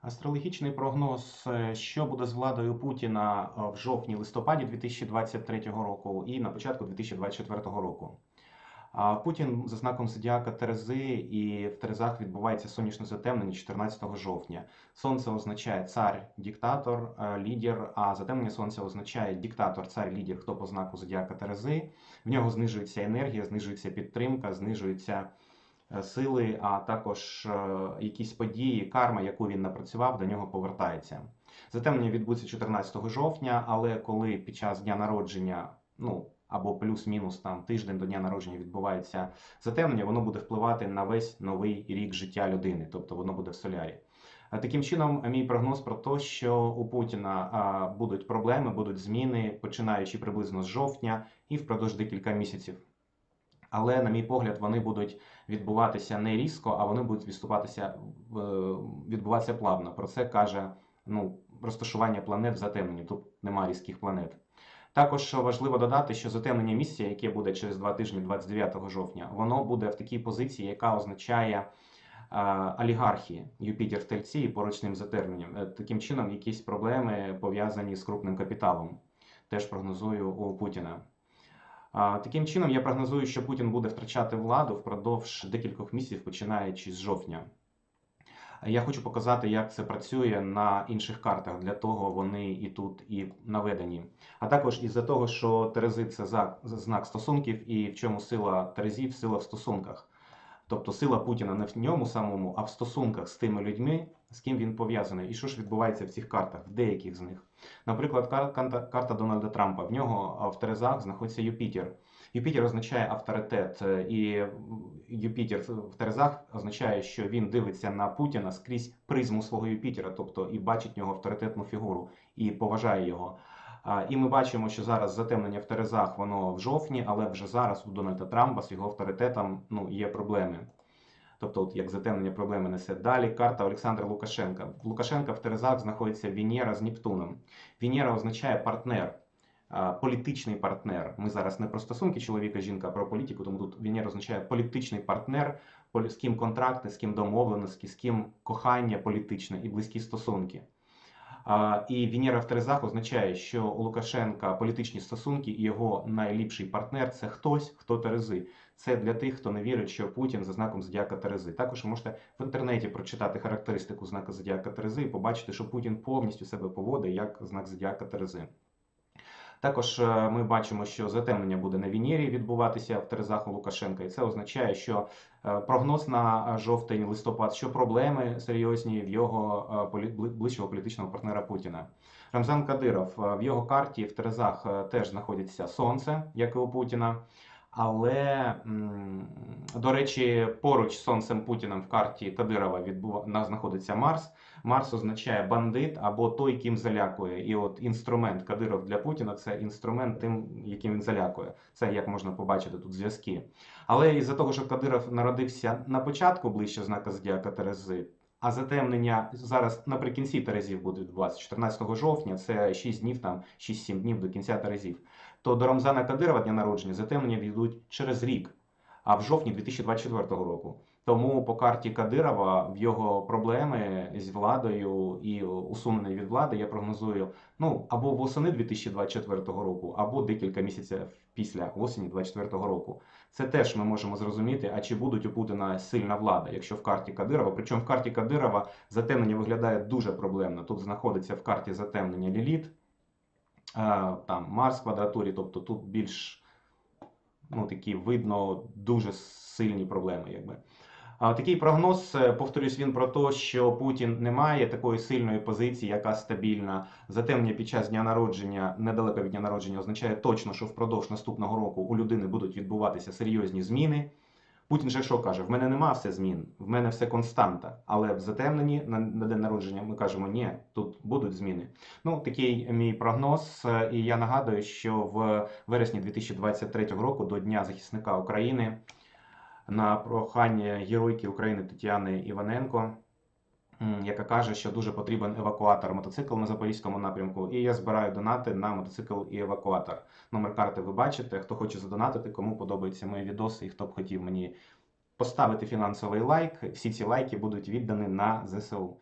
Астрологічний прогноз, е, що буде з владою Путіна е, в жовтні-листопаді 2023 року і на початку 2024 року. Путін за знаком зодіака Терези і в Терезах відбувається сонячне затемнення 14 жовтня. Сонце означає цар, диктатор, е, лідер, а затемнення сонця означає диктатор, цар, лідер, хто по знаку зодіака Терези. В нього знижується енергія, знижується підтримка, знижується сили, а також е, якісь події, карма, яку він напрацював, до нього повертається. Затемнення відбудеться 14 жовтня, але коли під час дня народження, ну або плюс-мінус там тиждень до дня народження відбувається затемнення, воно буде впливати на весь новий рік життя людини, тобто воно буде в солярі. Таким чином, мій прогноз про те, що у Путіна будуть проблеми, будуть зміни, починаючи приблизно з жовтня і впродовж декілька місяців. Але, на мій погляд, вони будуть відбуватися не різко, а вони будуть відступатися, відбуватися плавно. Про це каже ну, розташування планет в затемненні. Тут немає різких планет. Також важливо додати, що затемнення місяця, яке буде через два тижні, 29 жовтня, воно буде в такій позиції, яка означає е, олігархії Юпітер в Тельці і поруч ним затемненням. Е, Таким чином, якісь проблеми пов'язані з крупним капіталом. Теж прогнозую у Путіна. Таким чином, я прогнозую, що Путін буде втрачати владу впродовж декількох місяців, починаючи з жовтня. Я хочу показати, як це працює на інших картах. Для того вони і тут і наведені. А також із-за того, що Терези це знак стосунків, і в чому сила Терезів, сила в стосунках. Тобто сила Путіна не в ньому самому, а в стосунках з тими людьми, з ким він пов'язаний. І що ж відбувається в цих картах, в деяких з них. Наприклад, карта, Дональда Трампа. В нього в Терезах знаходиться Юпітер. Юпітер означає авторитет, е, і Юпітер в Терезах означає, що він дивиться на Путіна скрізь призму свого Юпітера, тобто і бачить в нього авторитетну фігуру і поважає його. І ми бачимо, що зараз затемнення в Терезах воно в жовтні, але вже зараз у Дональда Трампа з його авторитетом ну, є проблеми. Тобто, от як затемнення проблеми несе. Далі карта Олександра Лукашенка. Лукашенка в Терезах знаходиться Венера з Нептуном. Венера означає партнер, політичний партнер. Ми зараз не про стосунки чоловіка-жінка, а про політику, тому тут Венера означає політичний партнер, з ким контракти, з ким домовленості, з ким кохання політичне і близькі стосунки. І Венера в Терезах означає, що у Лукашенка політичні стосунки і його найліпший партнер це хтось, хто Терези. Це для тих, хто не вірить, що Путін за знаком зодіака Терези. Також можете в інтернеті прочитати характеристику знака зодіака Терези і побачити, що Путін повністю себе поводить як знак зодіака Терези. Також е, ми бачимо, що затемнення буде на Венері відбуватися в Терезах у Лукашенка, і це означає, що е, прогноз на жовтень листопад, що проблеми серйозні в його е, ближчого політичного партнера Путіна. Рамзан Кадиров е, в його карті в Терезах е, теж знаходиться Сонце, як і у Путіна. Але, до речі, поруч з сонцем Путіним в карті Кадирова відбува... на- знаходиться Марс. Марс означає бандит або той, ким залякує. І от інструмент Кадиров для Путіна це інструмент тим, яким він залякує. Це як можна побачити тут зв'язки. Але із-за того, що Кадиров народився на початку ближче знака Зодіака Терези, а затемнення зараз наприкінці Терезів буде відбуватися 14 жовтня, це 6 днів, там 6-7 днів до кінця Терезів. То до Рамзана Кадирова дня народження затемнення відійдуть через рік, а в жовтні 2024 року. Тому по карті Кадирова в його проблеми з владою і усунення від влади я прогнозую ну або восени 2024 року, або декілька місяців після осені 2024 року. Це теж ми можемо зрозуміти, а чи будуть у Путіна сильна влада, якщо в карті Кадирова. Причому в карті Кадирова затемнення виглядає дуже проблемно. Тут знаходиться в карті затемнення Ліліт, там Марс в квадратурі, тобто тут більш ну, такі видно дуже сильні проблеми. Якби. Такий прогноз, е, повторюсь, він про те, що Путін не має такої сильної позиції, яка стабільна. Затемнення під час дня народження, недалеко від дня народження, означає точно, що впродовж наступного року у людини будуть відбуватися серйозні зміни. Путін же що каже: в мене нема все змін, в мене все константа. Але в затемненні на, на день народження ми кажемо, ні, тут будуть зміни. Ну, такий мій прогноз. Е, І я нагадую, що в вересні 2023 року до Дня захисника України на прохання геройки України Тетяни Іваненко, яка каже, що дуже потрібен евакуатор мотоцикл на Запорізькому напрямку. І я збираю донати на мотоцикл і евакуатор. Номер карти ви бачите. Хто хоче задонатити, кому подобаються мої відоси, і хто б хотів мені поставити фінансовий лайк, всі ці лайки будуть віддані на ЗСУ.